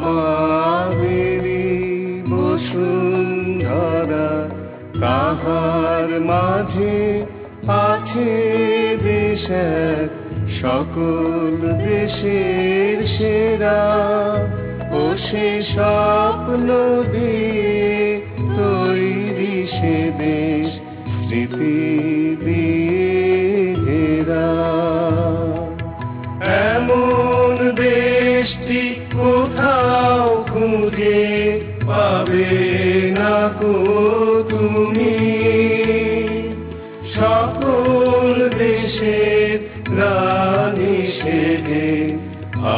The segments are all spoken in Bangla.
কামাবেরি বসুন্ধরা, তাহার মাঝে আছে দেশের সকল দেশের সেরা। ও সে স্বপ্ন দিয়ে তৈরি সে দেশ, স্মৃতি খুঁজে পাবে না কো তুমি। সকল দেশের রানী সেজে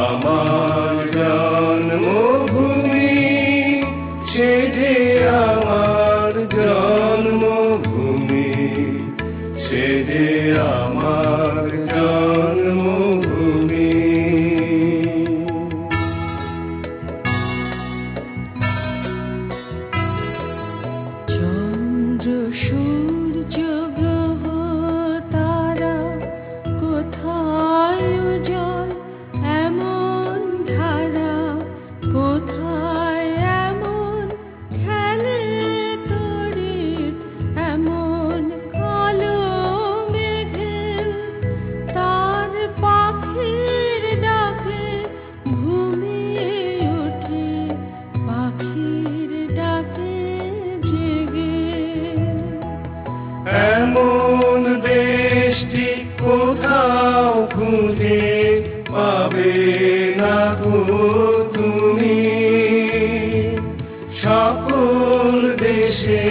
আমার জন্মভূমি, সেজে আমার জন্মভূমি, সেজে আমার পাবে না গো তুমি। সকল দেশে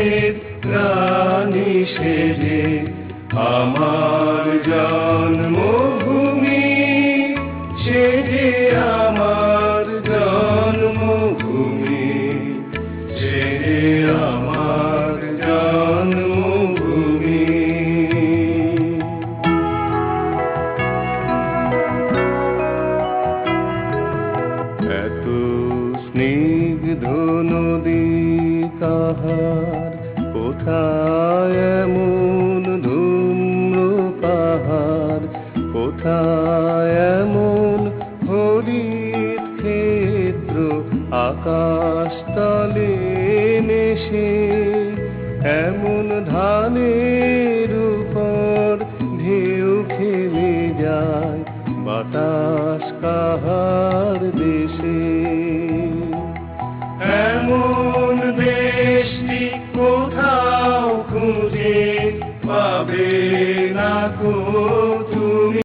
রানী সেজে আমার জন্মভূমি কাহার? কোথায় এমন ধূম্র পাহাড়? কোথায় এমন হরিত ক্ষেত্র? আকাশ তলে নেশে এমন ধানের উপর ঢেউ খেলে যায়। বাতাস কাহার দেশে?